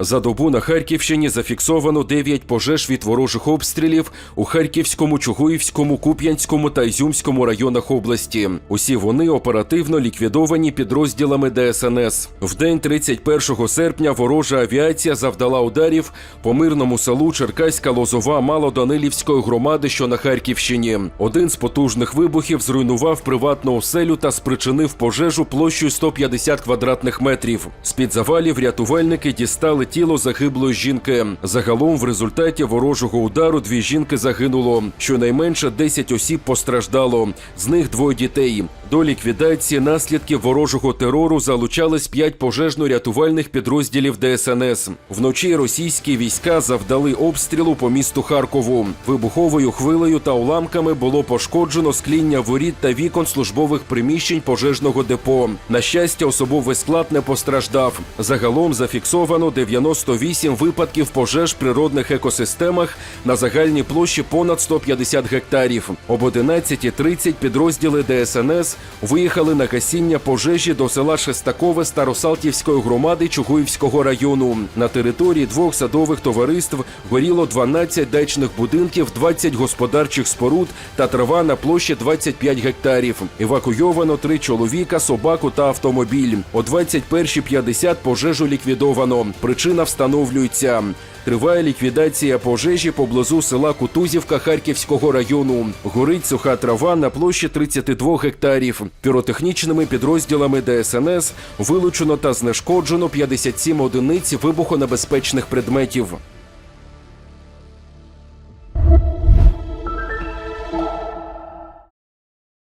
За добу на Харківщині зафіксовано 9 пожеж від ворожих обстрілів у Харківському, Чугуївському, Куп'янському та Ізюмському районах області. Усі вони оперативно ліквідовані підрозділами ДСНС. В день 31 серпня ворожа авіація завдала ударів по мирному селу Черкаська Лозова Малоданилівської громади, що на Харківщині. Один з потужних вибухів зруйнував приватну оселю та спричинив пожежу площею 150 квадратних метрів. З-під завалів рятувальники дістали тіло загиблої жінки. Загалом, в результаті ворожого удару дві жінки загинуло. Щонайменше 10 осіб постраждало, з них двоє дітей. До ліквідації наслідків ворожого терору залучались п'ять пожежно-рятувальних підрозділів ДСНС. Вночі російські війська завдали обстрілу по місту Харкову. Вибуховою хвилею та уламками було пошкоджено скління воріт та вікон службових приміщень пожежного депо. На щастя, особовий склад не постраждав. Загалом зафіксовано 98 випадків пожеж в природних екосистемах на загальній площі понад 150 гектарів. Об 11.30 підрозділи ДСНС виїхали на гасіння пожежі до села Шестакове Старосалтівської громади Чугуївського району. На території двох садових товариств горіло 12 дачних будинків, 20 господарчих споруд та трава на площі 25 гектарів. Евакуйовано три чоловіка, собаку та автомобіль. О 21.50 пожежу ліквідовано. Причина встановлюється. Триває ліквідація пожежі поблизу села Кутузівка Харківського району. Горить суха трава на площі 32 гектарів. Піротехнічними підрозділами ДСНС вилучено та знешкоджено 57 одиниць вибухонебезпечних предметів.